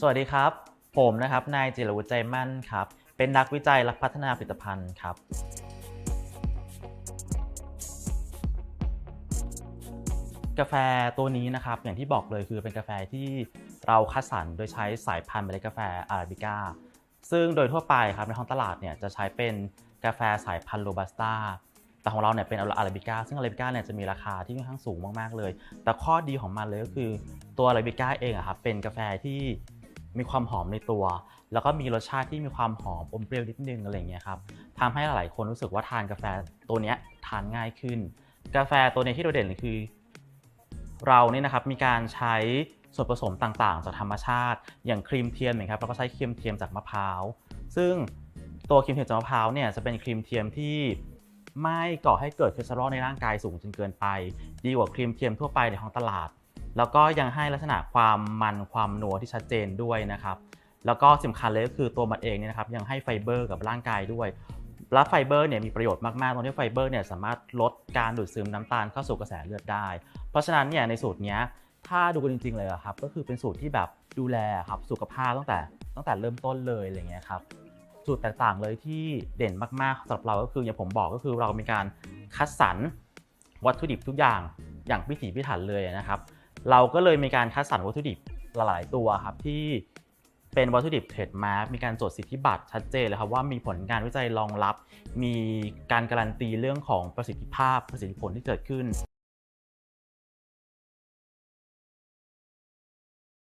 สวัสดีครับ ผมนะครับ นายจิรวุฒิใจมั่นครับ เป็นนักวิจัยและพัฒนาผลิตภัณฑ์ครับ กาแฟตัวนี้นะครับ อย่างที่บอกเลยคือเป็นกาแฟที่เราคัดสรรโดยใช้สายพันธุ์เมล็ดกาแฟอาราบิก้า ซึ่งโดยทั่วไปครับในท้องตลาดเนี่ยจะใช้เป็นกาแฟสายพันธุ์โรบัสต้าแต่ของเราเนี่ยเป็นอาราบิก้าซึ่งอาราบิก้าเนี่ยจะมีราคาที่ค่อนข้างสูงมากๆเลย แต่ข้อดีของมันเลยก็คือตัวอาราบิก้าเองอะครับเป็นกาแฟที่ มีความหอมในตัว แล้วก็มีรสชาติที่มีความหอมอมเปรี้ยวนิดนึงอะไรเงี้ยครับทำให้หลายคนรู้สึกว่าทานกาแฟตัวเนี้ยทานง่ายขึ้น กาแฟตัวเนี้ยที่โดดเด่นเลยคือ เรานี่นะครับมีการใช้ส่วนผสมต่างๆ จากธรรมชาติ อย่างครีมเทียมนะครับเราก็ใช้ครีมเทียมจากมะพร้าว ซึ่งตัวครีมเทียมจากมะพร้าวเนี่ยจะเป็นครีมเทียมที่ไม่ก่อให้เกิดคอเลสเตอรอลในร่างกายสูงจนเกินไป ดีกว่าครีมเทียมทั่วไปในท้องตลาด แล้วก็ยังให้ลักษณะความมันความนัวที่ชัดเจนด้วยนะครับ แล้วก็สำคัญเลยก็คือตัวมันเองเนี่ยนะครับยังให้ไฟเบอร์กับร่างกายด้วยและไฟเบอร์เนี่ยมีประโยชน์มากๆตรงที่ไฟเบอร์เนี่ยสามารถลดการดูดซึมน้ำตาลเข้าสู่กระแสเลือดได้ เพราะฉะนั้นเนี่ยในสูตรนี้ถ้าดูกันจริงๆเลยอะครับก็คือเป็นสูตรที่แบบดูแลครับสุขภาพตั้งแต่ตั้งแต่เริ่มต้นเลยอะไรเงี้ยครับสูตรแตกต่างเลยที่เด่นมากๆสำหรับเราก็คืออย่างผมบอกก็คือเรามีการคัดสรรวัตถุดิบทุกอย่างอย่างพิถีพิถันเลยนะครับ เราก็เลยมีการคัดสรรวัตถุดิบหลายตัวครับที่เป็นวัตถุดิบเทรดมาร์มีการจดสิทธิบัตรชัดเจนเลยครับว่ามีผลการวิจัยรองรับ มีการการันตีเรื่องของประสิทธิภาพประสิทธิผลที่เกิดขึ้น